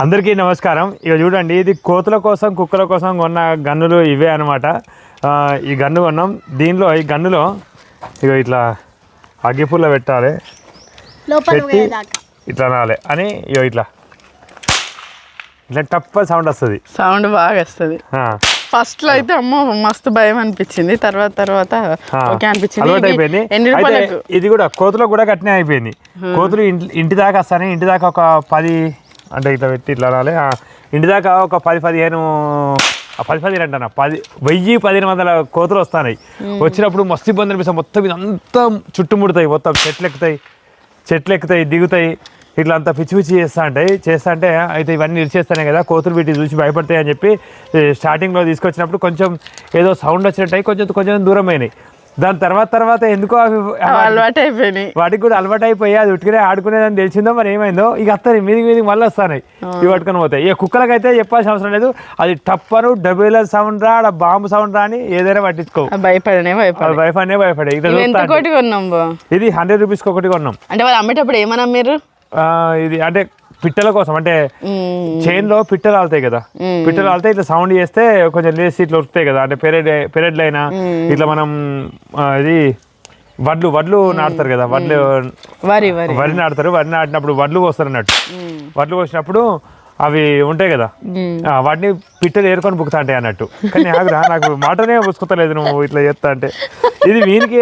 అందరికీ నమస్కారం. ఇక చూడండి ఇది కోతుల కోసం కుక్కల కోసం కొన్న గన్నులు ఇవే అనమాట ఈ గన్ను కొన్నాం. దీనిలో ఈ గన్నులో ఇక ఇట్లా అగ్గిపుల్ల పెట్టాలి. లోపల పెట్టి ఇట్లా అనాలి. అని ఇక ఇట్లా. ఇట్లా టప్ప సౌండ్ వస్తుంది. సౌండ్ బాగా వస్తుంది. ఫస్ట్లో అయితే అమ్మో మస్తు భయం అనిపించింది. తర్వాత తర్వాత ఓకే అనిపించింది. ఇది కూడా కోతులకు కూడా కట్నే అయిపోయింది. కోతులు ఇంటి ఇంటి దాకా వస్తాయి ఇంటి దాకా ఒక పది అంటే ఇట్లా పెట్టి ఇట్లా అనాలి ఇంటి దాకా ఒక పది పదిహేను పది పదిహేను అంటాను? పది వెయ్యి పదిహేను వందల కోతులు వస్తున్నాయి వచ్చినప్పుడు మస్తు ఇబ్బంది అనిపిస్తాయి మొత్తం ఇదంతా చుట్టుముడతాయి. మొత్తం చెట్లు ఎక్కుతాయి చెట్లు ఎక్కుతాయి దిగుతాయి. ఇట్లా అంతా పిచ్చి పిచ్చి చేస్తా ఉంటాయి చేస్తా అంటే అయితే ఇవన్నీ ఇరిచేస్తానే కదా. కోతులు వీటిని చూసి భయపడతాయి అని చెప్పి స్టార్టింగ్లో తీసుకొచ్చినప్పుడు కొంచెం ఏదో సౌండ్ వచ్చినట్టు కొంచెం కొంచెం దూరం అయినాయి. దాని తర్వాత తర్వాత ఎందుకో అవి అలవాటు అయిపోయినాయి వాటికి కూడా అలవాటు అయిపోయి అది ఉట్టుకునే ఆడుకునేదని తెలిసిందో మరి ఏమైందో ఇక వస్తాయి మీదికి మీదికి మళ్ళీ వస్తాయి ఇవి పట్టుకొని పోతాయి. ఇక కుక్కలకైతే చెప్పాల్సిన అవసరం లేదు అది టప్పరు డబ్బుల సౌండ్ రా బాంబు సౌండ్ రా అని ఏదైనా పట్టించుకో. భయపడనే భయపడ. భయపడనే భయపడే. ఇది హండ్రెడ్ రూపీస్కి ఒకటి కొన్నాం. అంటే వాళ్ళు అమ్మేటప్పుడు ఏమన్నా మీరు ఇది అంటే పిట్టల కోసం అంటే చైన్లో పిట్టలు ఆలుతాయి కదా. పిట్టలు ఆలితే ఇట్లా సౌండ్ చేస్తే కొంచెం లేసి ఇట్లా వస్తాయి కదా. అంటే పెరడ్ పెరడ్లు అయినా ఇట్లా మనం ఇది వడ్లు వడ్లు నాటుతారు కదా వడ్లు వరి నాటుతారు వరి నాటినప్పుడు వడ్లు కోస్తారు అన్నట్టు. వడ్లు కోసినప్పుడు అవి ఉంటాయి కదా. వాటిని పిట్టలు ఏరుకొని బుక్కుతా ఉంటాయి అన్నట్టు. కానీ ఆగురా నాకు మాటనే పుసుకుతలేదు నువ్వు ఇట్లా చేస్తా అంటే. ఇది వీనికి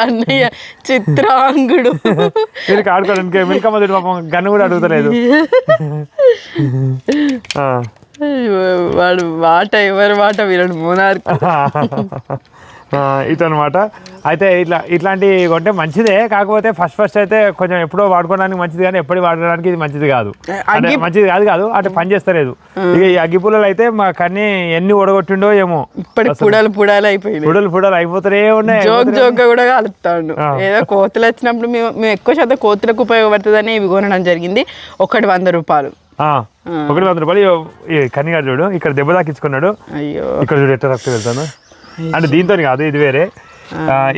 అన్నయ్య చిత్రాంగుడు. వీనికి ఆడుకోవడానికి. మిల్క మొదటి పాపం గన్ను కూడా అడుగుతలేదు. వాడు మాట ఎవరి మాట వీరడు మోనార్ ఆ, ఇటనమాట అయితే ఇట్లా ఇట్లాంటివి కొంటే మంచిదే కాకపోతే ఫస్ట్ ఫస్ట్ అయితే కొంచెం ఎప్పుడో వాడుకోవడానికి మంచిది కానీ ఎప్పటి వాడుకోవడానికి ఇది మంచిది కాదు. అంటే మంచిది కాదు కాదు అంటే పని చేస్తలేదు. ఇక ఈ అగ్గిపుల్లలు అయితే మా కన్నీ ఎన్ని ఒడగొట్టిండో ఏమో. ఇప్పటి పుడాలు పుడాలు అయిపోయినాయి. పుడలు పుడలు అయిపోతూనే ఉన్నాయి జోక్ జోక్ కూడా కలుపుతాడు ఏదో కోతులు వచ్చినప్పుడు మేము మేము ఎక్కువ శాతం కోతులకు ఉపయోగపడుతుందని ఇవి కొనడం జరిగింది. ఒకటి వంద రూపాయలు. ఒకటి వంద రూపాయలు. ఈ కన్నిగాడు చూడు ఇక్కడ దెబ్బ తాకించుకున్నాడు. అయ్యో. ఇక్కడ చూడు ఎట్లా రక్తం వెళ్తాను అంటే దీంతో కాదు ఇది వేరే.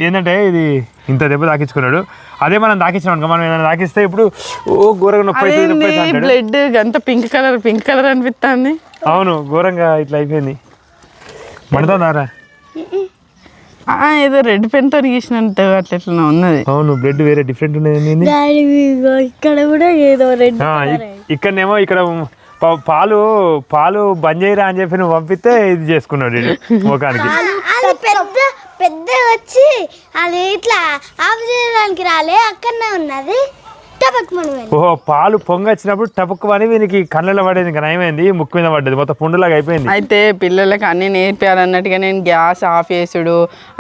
ఏంటంటే ఇది ఇంత దెబ్బ తాకించుకున్నాడు అదే మనం తాకించినాం అనుకో మనం ఏదైనా తాకిస్తే ఇప్పుడు ఓ ఘోరంగా నొప్పి బ్లడ్ అంత పింక్ కలర్ పింక్ కలర్ అనిపిస్తుంది అవును ఘోరంగా ఇట్లా అయిపోయింది. మండుతుందారా ఆ, ఏదో రెడ్ పెన్తో గీసినట్టు అట్లా ఎట్లా ఉన్నది. అవును బ్లడ్ వేరే డిఫరెంట్ ఉన్నది ఇక్కడ కూడా ఏదో రెడ్ ఇక్కడనేమో ఇక్కడ పాలు పాలు బంద్ చేయరా అని చెప్పి నువ్వు పంపిస్తే ఇది చేసుకున్నాడు ముఖానికి. పెద్ద పెద్ద వచ్చి అది ఇట్లా ఆఫ్ చేయడానికి రాలే అక్కడనే ఉన్నది. టపక్ ఓహో పాలు పొంగొచ్చినప్పుడు టపక్కు అని వీనికి కళ్ళలో పడేది ఇంకా నయమైంది ముక్కు మీద పడ్డది మొత్తం పుండులాగా అయిపోయింది. అయితే పిల్లలకి అన్ని నేర్పాలన్నట్టుగా నేను గ్యాస్ ఆఫ్ చేసుడు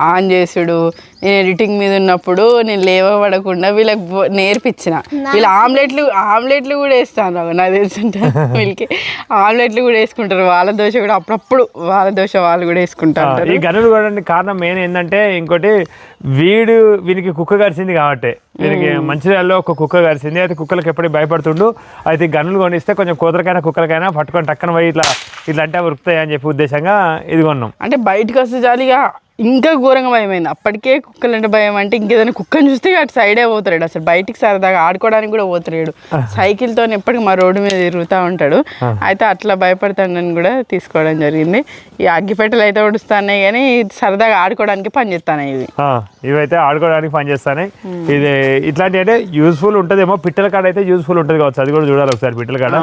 ఆన్ చేసుడు నేను ఎడిటింగ్ మీద ఉన్నప్పుడు నేను లేవబడకుండా వీళ్ళకి నేర్పించిన. వీళ్ళు ఆమ్లెట్లు ఆమ్లెట్లు కూడా వేస్తాను నాకు తెలిసింటే వీళ్ళకి. ఆమ్లెట్లు కూడా వేసుకుంటారు వాళ్ళ దోశ కూడా అప్పుడప్పుడు వాళ్ళ దోశ వాళ్ళు కూడా వేసుకుంటారు ఈ గనులు కూడా కారణం మెయిన్ ఏంటంటే ఇంకోటి వీడు వీనికి కుక్క కరిచింది కాబట్టి. వీనికి మంచిర్యాలలో ఒక కుక్క కరిచింది అయితే కుక్కలకు ఎప్పటికీ భయపడుతుండు. అయితే గనులు కొనిస్తే కొంచెం కూతురకైనా కుక్కలకైనా పట్టుకొని టక్కన పోయి ఇట్లా ఇట్లా అంటే ఉరుకుతాయి అని చెప్పి ఉద్దేశంగా ఇది కొన్నాం. అంటే బయటకు వస్తే జాలిగా ఇంకా ఘోరంగా భయమైంది. అప్పటికే కుక్కలు అంటే భయం అంటే ఇంకేదైనా కుక్కని చూస్తే అటు సైడే పోతాడు అసలు. బయటికి సరదాగా ఆడుకోవడానికి కూడా పోతాడు. సైకిల్తో ఎప్పటికీ మా రోడ్డు మీద తిరుగుతూ ఉంటాడు. అయితే అట్లా భయపడతాడని కూడా తీసుకోవడం జరిగింది. ఈ అగ్గిపెట్టెలు అయితే ఉడుస్తున్నాయి కానీ సరదాగా ఆడుకోవడానికి పని చేస్తాను ఇవి. ఇవైతే ఆడుకోవడానికి పనిచేస్తాయి ఇది ఇట్లాంటి అంటే యూస్ఫుల్ ఉంటుందేమో పిట్టల కాడ అయితే యూస్ఫుల్ ఉంటుంది కావచ్చు. అది కూడా చూడాలి ఒకసారి పిట్టల కాడ.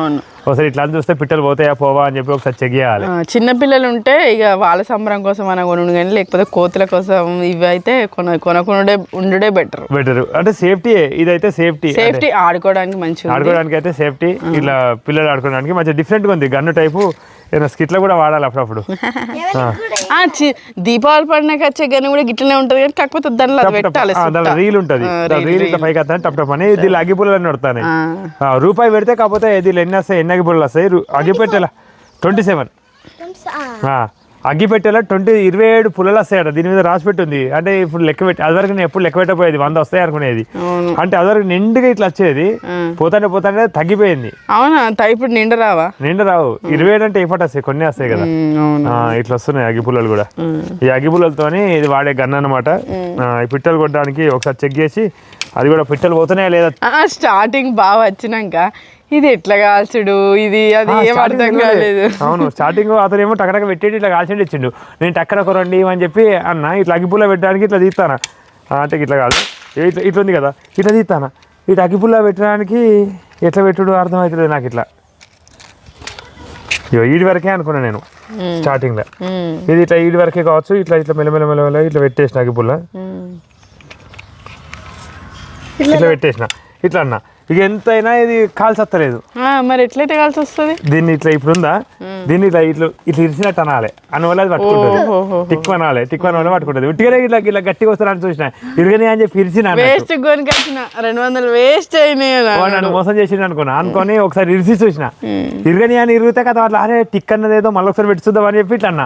ఒకసారి ఇట్లా చూస్తే పిట్టలు పోతాయా పోవా అని చెప్పి ఒకసారి చెక్ చేయాలి. చిన్న పిల్లలు ఉంటే ఇక వాళ్ళ సంబరం కోసం మనం కొనుడు కానీ లేకపోతే కోతుల కోసం ఇవి అయితే కొన కొనకుండా ఉండుడే బెటర్ బెటర్ అంటే సేఫ్టీ ఇదైతే సేఫ్టీ సేఫ్టీ ఆడుకోవడానికి మంచిగా ఆడుకోవడానికి అయితే సేఫ్టీ ఇలా పిల్లలు ఆడుకోవడానికి మంచిగా డిఫరెంట్గా ఉంది. గన్ను టైపు ఏదైనా స్కిట్లో కూడా వాడాలి అప్పుడప్పుడు. ఆ, చి- దీపావళి పండుగ వచ్చే గని కూడా గిట్లనే ఉంటది కానీ కాకపోతే దానిలో పెట్టాలి. రీల్ ఉంటుంది. రీల్ ఇట్లా పైకి వస్తాను టప్ టప్ అని. దీనిలో అగ్గిపుల్లలు పడతాయి ఆ. రూపాయి పెడితే కాకపోతే దీనిలో ఎన్ని వస్తాయి? ఎన్ని అగ్గిపుల్లలు వస్తాయి? అగ్గిపెట్టెల ట్వంటీ సెవెన్. అగ్గిపెట్టెల ట్వంటీ ఇరవై ఏడు పుల్లలు వస్తాయట దీని మీద రాసి పెట్టుంది. అంటే ఇప్పుడు లెక్క పెట్టి అదివరకు నేను ఎప్పుడు లెక్క పెట్టకపోయేది వంద వస్తాయి అనుకునేది. అంటే అదివరకు నిండుగా ఇట్లా వచ్చేది పోతానే పోతానే తగ్గిపోయింది. అవునా? ఇప్పుడు నిండా రావా? నిండు రావు. ఇరవై ఏడు అంటే ఇప్పటి వస్తాయి? కొన్ని వస్తాయి కదా. ఇట్లా వస్తున్నాయి అగ్గిపుల్లలు కూడా. ఈ అగ్గిపుల్లలతోని ఇది వాడే గన్ అనమాట ఈ పిట్టలు కొట్టడానికి ఒకసారి చెక్ చేసి అది కూడా పిట్టలు పోతున్నాయా లేదా? స్టార్టింగ్ బాగా వచ్చినాక ఇది ఎట్లా కాల్చుడు? ఇది అది ఏం అర్థం. కాలేదు. అవును స్టార్టింగ్ అతను ఏమో టక్కడక పెట్టేటి ఇట్లా కాల్చండి ఇచ్చిండు. నేను టక్కన ఒక రండి అని చెప్పి అన్న ఇట్లా అగ్గిపుల్ల పెట్టడానికి ఇట్లా తీస్తానా? అంటే ఇట్లా కాదు. ఇట్లా ఇట్లా ఉంది కదా ఇట్లా తీస్తానా? ఇట్లా అగ్గిపుల్ల పెట్టడానికి ఎట్లా పెట్టుడు అర్థమవుతుంది నాకు ఇట్లా. ఈడి వరకే అనుకున్నా నేను స్టార్టింగ్లో ఉమ్, ఇది ఇట్లా ఈడి వరకే కావచ్చు ఇట్లా ఇట్లా మెల్లమెల్ల మెల్లమెల్ల ఇట్లా పెట్టేసిన అగ్గిపుల్ల. ఇట్లా పెట్టేసిన. ఇట్లా అన్న. ఇక ఎంతైనా ఇది కాల్చత్తలేదు. ఆ, మరి ఎట్లయితే కాల్సి వస్తుంది దీన్ని ఇట్లా ఇప్పుడు ఉందా దీన్ని ఇట్లా ఇట్లా ఇట్లా ఇరిచినట్టు అనాలి. అందువల్ల అది పట్టుకుంటుంది. ఓహోహో. టిక్ అనాలి టిక్ వల్ల పట్టుకుంటుంది. ఉట్టిగానే ఇట్లా ఇట్లా గట్టిగా వస్తారని చూసిన. ఇరుగని అని చెప్పి ఇరిచిన. వేస్ట్ కొని కలిసిన రెండు వందలు వేస్ట్ అయినాయి. నన్ను మోసం చేసిండు అనుకున్నా. అనుకొని ఒకసారి ఇరిచి చూసిన. ఇరుగని అని ఇరిగితే కదా అట్లా అరే టిక్ అన్నది ఏదో మళ్ళీ ఒకసారి పెట్టి చూద్దాం అని చెప్పి ఇట్లా అన్న.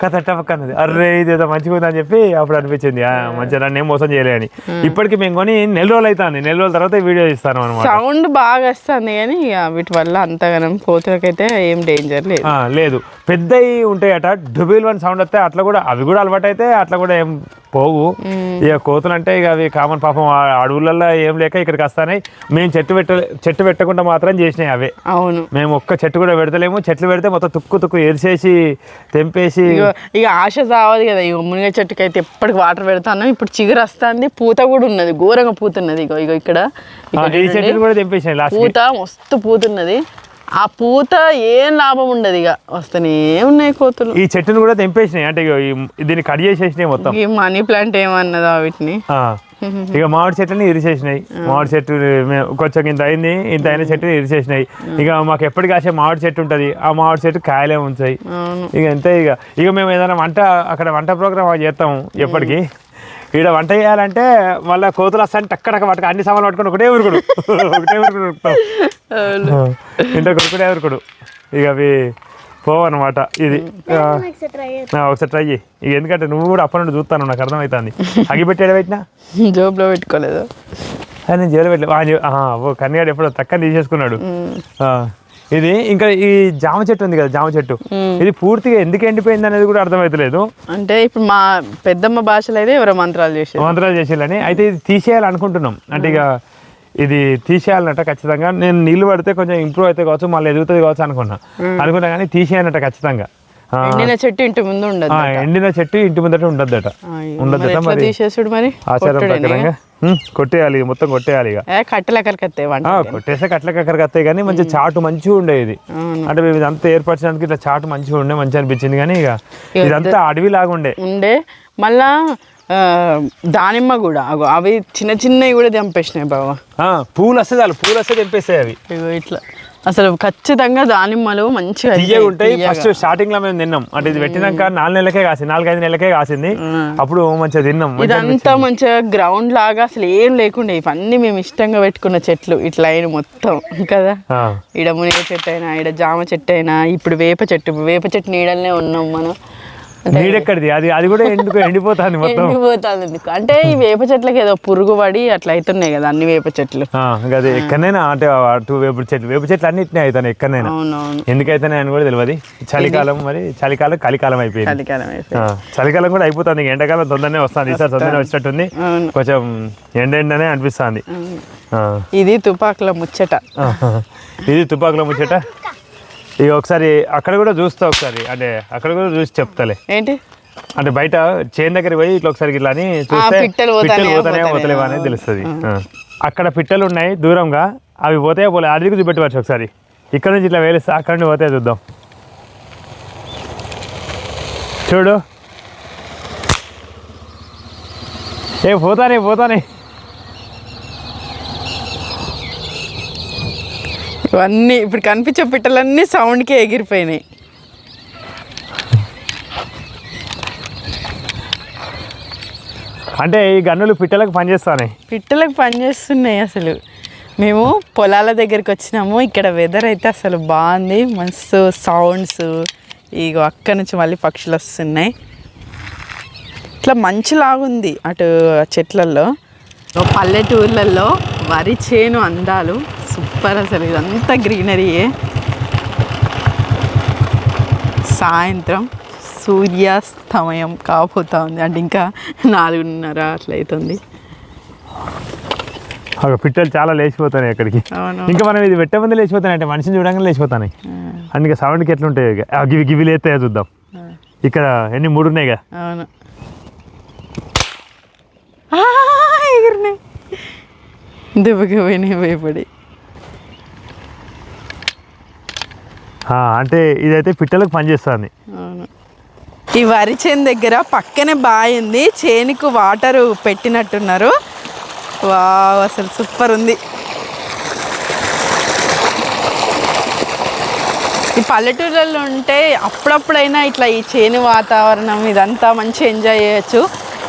కథ టపక్ అన్నది అర్రే ఇది ఏదో మంచిగా ఉంది అని చెప్పి అప్పుడు అనిపించింది. ఆ, మంచిగా నన్ను ఏం మోసం చేయలే అని ఇప్పటికి మేము కొని నెల రోజులు అవుతుంది నెల రోజుల తర్వాత వీడియో ఇస్తాను అనమాట సౌండ్ బాగా వస్తుంది కానీ వీటి వల్ల అంతగానం కోతులకైతే ఏం డేంజర్ లేదు. లేదు. పెద్దవి ఉంటాయట. డుబిల్ వన్ సౌండ్ వస్తే అట్లా కూడా అవి కూడా అలవాటు అయితే అట్లా కూడా ఏం పోవు. ఇక కోతులు అంటే ఇక అవి కామన్ పాపం అడవులలో ఏం లేక ఇక్కడికి వస్తాయి మేము చెట్టు పెట్ట చెట్టు పెట్టకుండా మాత్రం చేసినాయి అవే. అవును. మేము ఒక్క చెట్టు కూడా పెడతలేము. చెట్లు పెడితే మొత్తం తుక్కు తుక్కు ఎరిసేసి తెంపేసి ఇక ఆశ సావదు కదా. ఇక మునిగ చెట్టుకి అయితే ఎప్పటికి వాటర్ పెడతాను. ఇప్పుడు చిగురు వస్తుంది పూత కూడా ఉన్నది. ఘోరంగా పూత ఉన్నది. ఇగో ఇగో ఇక్కడ. పూత మస్తు పూత ఉన్నది. ఆ పూత ఏం లాభం ఉండదు ఇక. వస్తూనే ఉన్నాయి కోతులు. ఈ చెట్టుని కూడా తెంపేసినాయి. అంటే దీన్ని కట్ చేసేసినాయి మొత్తం. ఈ మనీ ప్లాంట్ ఏమన్నదా వీటిని. ఇక మామిడి చెట్లని ఇరిసేసినాయి. మామిడి చెట్టు కొంచెం ఇంత అయింది ఇంత అయిన చెట్టుని ఇరిసేసినాయి. ఇక మాకు ఎప్పటికి కాసే మామిడి చెట్టు ఉంటుంది. ఆ మామిడి చెట్టు కాయలే ఉంచాయి. ఇక అంతే ఇక. ఇక మేము ఏదైనా వంట అక్కడ వంట ప్రోగ్రామ్ చేస్తాం ఎప్పటికి. ఈడ వంట చేయాలంటే మళ్ళీ కోతులు వస్తాను టక్కడక్క పట్టుకు అన్ని సామాన్లు పట్టుకొని ఒకటే ఉరుకుడు ఒకటే ఉరుకుడు అవును. ఇంట్లో కొడుకుడే ఉరుకుడు ఇక అవి పోవన్నమాట. ఇది ఒకసారి ట్రై చేయి. ఇక ఎందుకంటే నువ్వు కూడా అప్పటి నుండి చూస్తాను నాకు అర్థమవుతుంది అగిపెట్టాడు పెట్టినా? జోబులో పెట్టుకోలేదు. అది నేను జైలు పెట్టలే. ఓ కన్నగాడు ఎప్పుడో తక్కువ తీసేసుకున్నాడు. ఆ, ఇది ఇంకా ఈ జామ చెట్టు ఉంది కదా జామ చెట్టు. ఇది పూర్తిగా ఎందుకు ఎండిపోయింది అనేది కూడా అర్థమవుతలేదు అంటే ఇప్పుడు మా పెద్దమ్మ భాషలో అయితే ఎవరో మంత్రాలు చేసేది. మంత్రాలు చేసేయాలని. అయితే ఇది తీసేయాలనుకుంటున్నాం. అంటే ఇక ఇది తీసేయాలన్నట ఖచ్చితంగా. నేను నీళ్ళు పడితే కొంచెం ఇంప్రూవ్ అయితే కావచ్చు మళ్ళీ ఎదుగుతుంది కావచ్చు అనుకున్నా అనుకున్నా కానీ తీసేయాలన్నట ఖచ్చితంగా. ఎండిన చెట్టు ఇంటి ముందు ఉండదు ఆ, ఎండిన చెట్టు ఇంటి ముందట ఉండద్దట. ఉండద్దట ఎట్లా మరి. తీసేసుడు మరి? ఆచారం కొట్టుడేనా? ప్రకారంగా ఉమ్, కొట్టేయాలి ఇక, మొత్తం కొట్టేయాలి ఇక. కట్టెలు ఆ, కొట్టేస్తే కానీ మంచి చాటు మంచిగా ఉండేది. అంటే మేము ఇదంతా ఏర్పరచడానికి ఇట్లా చాటు మంచిగా ఉండే మంచిగా అనిపించింది కానీ ఇక ఇదంతా అడవి లాగా ఉండే. ఉండే. మళ్ళా దానిమ్మ కూడా. అవి చిన్న చిన్నవి కూడా తెంపేసినాయి బావ. ఆ, పూలు వస్తే చాలు పూలు వస్తే తెంపేస్తాయి అవి. ఇట్లా. అసలు ఖచ్చితంగా దానిమ్మలు మంచిగా తీయగా ఉంటాయి. ఫస్ట్ స్టార్టింగ్లో మేము తిన్నాం. అంటే ఇది పెట్టినాక నాలుగు నెలలకే కాసింది నాలుగైదు నెలలకే కాసింది. అప్పుడు మంచిగా తిన్నాం ఇదంతా మంచిగా గ్రౌండ్ లాగా అసలు ఏం లేకుండే ఇవన్నీ మేము ఇష్టంగా పెట్టుకున్న చెట్లు ఇట్లా అయిన మొత్తం కదా? ఈడ మునిగ చెట్టు అయినా ఈడ జామ చెట్టు అయినా ఇప్పుడు వేప చెట్టు వేప చెట్టు నీడలనే ఉన్నాం మనం. నీడెక్కడిది? అది అది కూడా ఎండుకు ఎండిపోతుంది మొత్తం? ఎండిపోతుంది ఎందుకు? అంటే ఈ వేప చెట్లకి ఏదో పురుగు పడి అట్లా అవుతున్నాయి కదా అన్ని వేప చెట్లు. అది ఎక్కడైనా అంటే అటు వేపు చెట్లు వేపు చెట్లు అన్నిటినీ అవుతాయి ఎక్కడైనా. ఎందుకైతేనే అని కూడా తెలియదు చలికాలం మరి చలికాలం కలికాలం అయిపోయింది. చలికాలం చలికాలం కూడా అయిపోతుంది. ఎండాకాలం తొందరనే వస్తుంది. ఈసారి తొందరనే వచ్చేటట్టుంది అవును. కొంచెం ఎండ ఎండనే అనిపిస్తుంది. ఇది తుపాకుల ముచ్చట. ఇది తుపాకులో ముచ్చట? ఇక ఒకసారి అక్కడ కూడా చూస్తా ఒకసారి. అంటే అక్కడ కూడా చూసి చెప్తాలే. ఏంటి? అంటే బయట చేన్ దగ్గర పోయి ఇట్లా ఒకసారి ఇట్లా అని చూస్తే పిట్టలు పోతానే. పోతలేవా అనేది తెలుస్తుంది. అక్కడ పిట్టలు ఉన్నాయి దూరంగా. అవి పోతే పోలే. అడిగి చూపెట్టవచ్చు ఒకసారి. ఇక్కడ నుంచి ఇట్లా వేలిస్తే అక్కడ నుండి పోతే చూద్దాం. చూడు. ఏ పోతానే పోతానే. ఇవన్నీ ఇప్పుడు కనిపించే పిట్టలన్నీ సౌండ్కే ఎగిరిపోయినాయి. అంటే ఈ గన్నులు పిట్టలకు పనిచేస్తానే పిట్టలకు పనిచేస్తున్నాయి అసలు. మేము పొలాల దగ్గరికి వచ్చినాము ఇక్కడ వెదర్ అయితే అసలు బాగుంది. మస్తు సౌండ్స్ ఇగో అక్క నుంచి మళ్ళీ పక్షులు వస్తున్నాయి. ఇట్లా మంచులాగుంది అటు చెట్లల్లో. పల్లెటూర్లలో వరి చేను అందాలు. సూపర్ అసలు ఇదంతా గ్రీనరీయే సాయంత్రం సూర్యాస్తమయం కాబోతా ఉంది అంటే ఇంకా నాలుగున్నర అట్లా అవుతుంది ఒక పిట్టలు చాలా లేచిపోతాయి అక్కడికి. అవును. ఇంకా మనం ఇది పెట్టే ముందు లేచిపోతాయి అంటే మనిషిని చూడంగానే లేచిపోతాయి అందుకే సౌండ్కి ఎట్లుంటాయి గివి గివి లేస్తాయో చూద్దాం. ఇక్కడ ఎన్ని మూడు ఉన్నాయి కదా అవును ఆ, ఎగిరినాయి దెబ్బకి పోయినాయి భయపడి అంటే ఇదైతే పిట్టలకు పనిచేస్తుంది అవును. ఈ వరి చేను దగ్గర పక్కనే బావి ఉంది. చేనుకు వాటర్ పెట్టినట్టున్నారు. వావ్ అసలు సూపర్ ఉంది. ఈ పల్లెటూళ్ళలో ఉంటే అప్పుడప్పుడైనా ఇట్లా ఈ చేను వాతావరణం ఇదంతా మంచిగా ఎంజాయ్ చేయొచ్చు.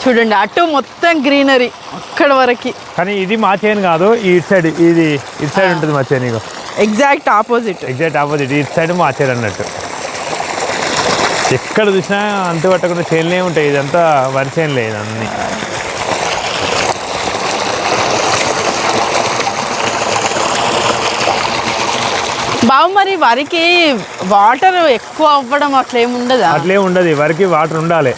చూడండి అటు మొత్తం గ్రీనరీ అక్కడ వరకు. కానీ ఇది మా చేను కాదు ఈ ఇటు సైడ్ ఇది ఇటు సైడ్ ఉంటుంది మా చేను ఎగ్జాక్ట్ ఆపోజిట్ ఎగ్జాక్ట్ ఆపోజిట్ ఇటు సైడ్ మా చేను అన్నట్టు. ఎక్కడ చూసినా అంతు పట్టకుండా చేనులే ఉంటాయి ఇదంతా వరి చేనులే ఇదన్నీ. బావు మరి వరికి వాటర్ ఎక్కువ అవ్వడం అట్లా ఏమి ఉండదా అట్లే ఉండదు వరికి వాటర్ ఉండాలి.